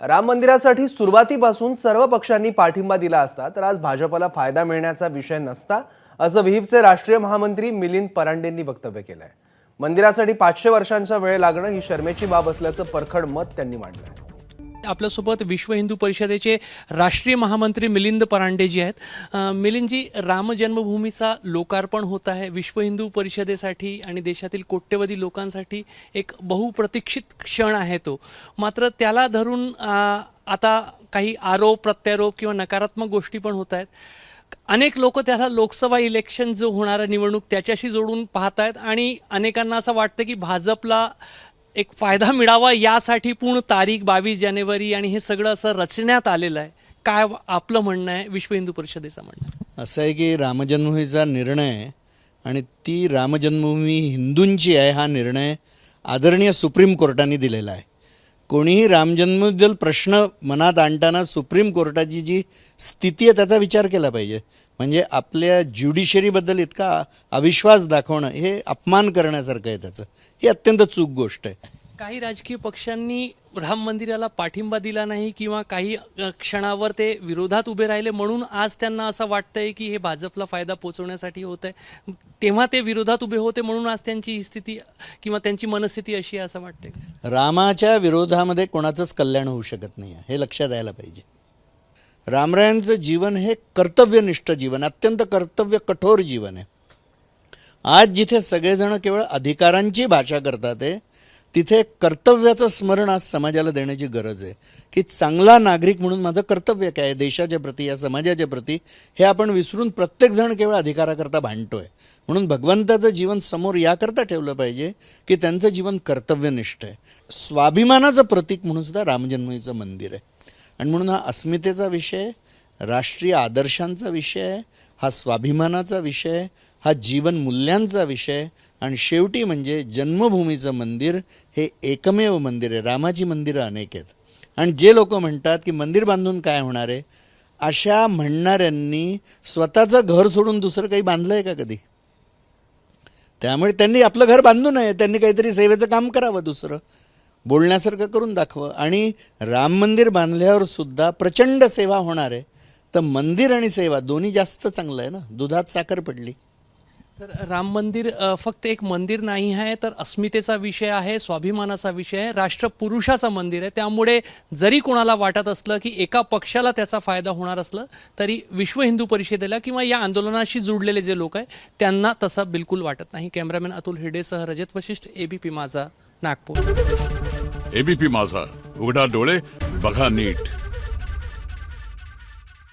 राम मंदिरासाठी सुरुवातीपासून सर्व पक्षांनी पाठिंबा दिला असता तर आज भाजपला फायदा मिळण्याचा विषय नसता असं विहिपचे राष्ट्रीय महामंत्री मिलिंद परांडेंनी वक्तव्य केलं आहे मंदिरासाठी पाचशे वर्षांचा वेळ लागणं ही शर्मेची बाब असल्याचं परखड मत त्यांनी मांडलं आहे आपल्यासोबत विश्व हिंदू परिषदेचे राष्ट्रीय महामंत्री मिलिंद परांडेजी आहेत. मिलिंदजी राम जन्मभूमीचा लोकार्पण होत आहे विश्व हिंदू परिषदेसाठी आणि देशातील कोट्यवधी लोकांसाठी एक बहुप्रतीक्षित क्षण आहे तो. मात्र त्याला धरून आता काही आरोप प्रत्यारोप किंवा नकारात्मक गोष्टी पण होत आहेत. अनेक लोक त्याला लोकसभा इलेक्शन जो होणारा निवडणूक त्याच्याशी जोडून पाहत आहेत आणि अनेकांना असं वाटतं की भाजपला एक फायदा मिळावा यासाठी पूर्ण तारीख बावीस जानेवारी आणि हे सगळं असं रचण्यात आलेलं आहे. काय आपलं म्हणणं आहे? विश्व हिंदू परिषदेचं म्हणणं असं आहे की रामजन्मभूमीचा निर्णय आणि ती रामजन्मभूमी हिंदूंची आहे हा निर्णय आदरणीय सुप्रीम कोर्टाने दिलेला आहे. कोणीही रामजन्मजल प्रश्न मनात आणताना सुप्रीम कोर्टाची जी स्थिती आहे त्याचा विचार केला पाहिजे. म्हणजे आपल्या ज्युडिशरीबद्दल इतका अविश्वास दाखवणं हे अपमान करण्यासारखं आहे त्याचं. ही अत्यंत चूक गोष्ट आहे. काही राजकीय पक्षांनी राम मंदिराला पाठिंबा दिला नाही किंवा काही क्षणावर ते विरोधात उभे राहिले म्हणून आज त्यांना असं वाटतंय की हे भाजपला फायदा पोचवण्यासाठी होत आहे. तेव्हा ते विरोधात उभे होते म्हणून आज त्यांची ही स्थिती किंवा त्यांची मनस्थिती अशी आहे असं वाटते रामाच्या विरोधामध्ये कोणाचंच कल्याण होऊ शकत नाही आहे हे लक्षात यायला पाहिजे. रामरायांचं जीवन हे कर्तव्यनिष्ठ जीवन अत्यंत कर्तव्य कठोर जीवन आहे. आज जिथे सगळेजण केवळ अधिकारांची भाषा करतात आहे तिथे कर्तव्याचं स्मरण आज समाजाला देण्याची गरज आहे. की चांगला नागरिक म्हणून माझं कर्तव्य काय आहे? देशाच्या प्रती या समाजाच्या प्रती हे आपण विसरून प्रत्येकजण केवळ अधिकाराकरता भांडतोय. म्हणून भगवंताचं जीवन समोर याकरता ठेवलं पाहिजे की त्यांचं जीवन कर्तव्यनिष्ठ आहे. स्वाभिमानाचं प्रतीक म्हणून सुद्धा रामजन्मीचं मंदिर आहे. आणि म्हणून हा अस्मितेचा विषय राष्ट्रीय आदर्शांचा विषय हा स्वाभिमानाचा विषय हा जीवन मूल्यांचा विषय आणि शेवटी म्हणजे जन्मभूमीचं मंदिर हे एकमेव मंदिर आहे. रामाची मंदिरं अनेक आहेत. आणि जे लोक म्हणतात की मंदिर बांधून काय होणार आहे? अशा म्हणणाऱ्यांनी स्वतःचं घर सोडून दुसरं काही बांधलं आहे का कधी? त्यामुळे त्यांनी आपलं घर बांधू नये. त्यांनी काहीतरी सेवेचं काम करावं दुसरं. बोलण्यासारखं करून दाखवं. आणि राम मंदिर बांधल्यावर सुद्धा प्रचंड सेवा होणार आहे. तर मंदिर आणि सेवा दोन्ही जास्त चांगलं आहे ना? दुधात साखर पडली. तर राम मंदिर फक्त एक मंदिर नाही आहे तर अस्मितेचा विषय आहे स्वाभिमानाचा विषय आहे राष्ट्रपुरुषाचं मंदिर आहे. त्यामुळे जरी कोणाला वाटत असलं की एका पक्षाला त्याचा फायदा होणार असलं तरी विश्व हिंदू परिषदेला किंवा या आंदोलनाशी जुडलेले जे लोक आहे त्यांना तसं बिलकुल वाटत नाही. कॅमेरामॅन अतुल हिडेसह रजत वशिष्ठ एबीपी माझा नागपूर. एबीपी माझा उघडा डोळे बघा नीट.